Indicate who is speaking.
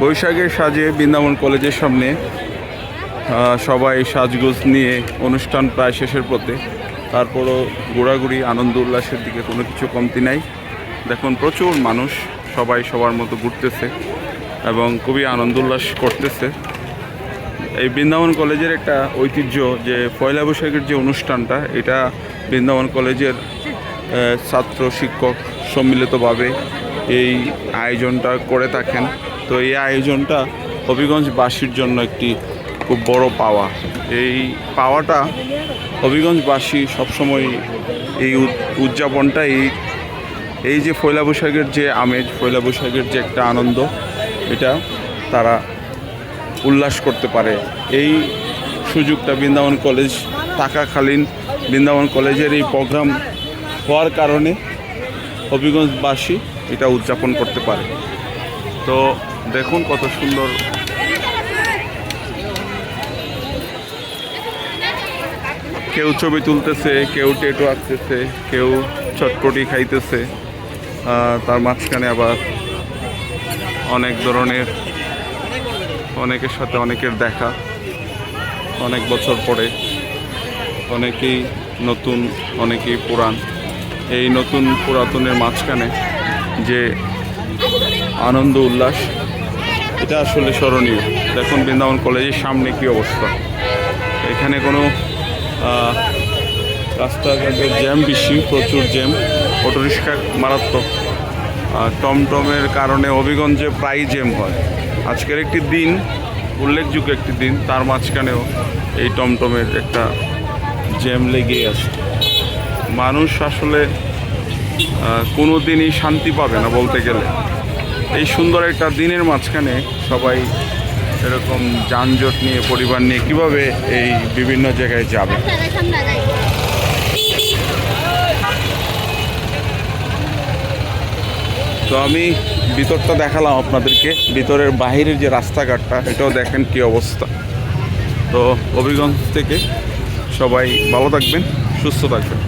Speaker 1: বৈশাখের সাজে বৃন্দাবন কলেজের সামনে সবাই সাজগোজ নিয়ে অনুষ্ঠান প্রায় শেষের পথে। তারপরও ঘোরাঘুরি, আনন্দ, উল্লাসের দিকে কোনো কিছু কমতি নাই। দেখুন, প্রচুর মানুষ সবাই সবার মতো ঘুরতেছে এবং খুবই আনন্দ, উল্লাস করতেছে। এই বৃন্দাবন কলেজের একটা ঐতিহ্য যে পয়লা বৈশাখের যে অনুষ্ঠানটা, এটা বৃন্দাবন কলেজের ছাত্র, শিক্ষক সম্মিলিতভাবে এই আয়োজনটা করে থাকেন। তো এই আয়োজনটা হবিগঞ্জবাসীর জন্য একটি খুব বড় পাওয়া। এই পাওয়াটা হবিগঞ্জবাসী সবসময় এই উদ- উদযাপনটা, এই এই যে পয়লা বৈশাখের যে আমেজ পয়লা বৈশাখের যে একটা আনন্দ, এটা তারা উল্লাস করতে পারে। এই সুযোগটা বৃন্দাবন কলেজ থাকাকালীন বৃন্দাবন কলেজের এই প্রোগ্রাম হওয়ার কারণে হবিগঞ্জবাসী এটা উদযাপন করতে পারে। তো দেখুন কত সুন্দর। কেউ ছবি তুলতেছে, কেউ টেটু আঁকতেছে, কেউ চটপটি খাইতেছে তার মাঝখানে আবার অনেক ধরনের, অনেকের সাথে অনেকের দেখা, অনেক বছর পরে, অনেকেই নতুন, অনেকেই পুরান এই নতুন পুরাতনের মাঝখানে যে আনন্দ, উল্লাস, এটা আসলে স্মরণীয়। দেখুন, বৃন্দাবন কলেজের সামনে কি অবস্থা। এখানে কোনো রাস্তাঘাটের জ্যাম বেশি, প্রচুর জ্যাম অটোরিক্সা মারাত্মক। আর টমটমের কারণে অভিগঞ্জে প্রায় জ্যাম হয়। আজকের একটি দিন, উল্লেখযোগ্য একটি দিন, তার মাঝখানেও এই টমটমের একটা জ্যাম লেগেই আছে। মানুষ আসলে কোনো দিনই শান্তি পাবে না বলতে গেলে। এই সুন্দর একটা দিনের মাঝখানে সবাই এরকম যানজট নিয়ে, পরিবার নিয়ে কীভাবে এই বিভিন্ন জায়গায় যাবে? তো আমি ভিতরটা দেখালাম আপনাদেরকে। ভিতরের বাহিরের যে রাস্তাঘাটটা, এটাও দেখেন কি অবস্থা। তো অভিগঞ্জ থেকে সবাই ভালো থাকবেন, সুস্থ থাকবেন।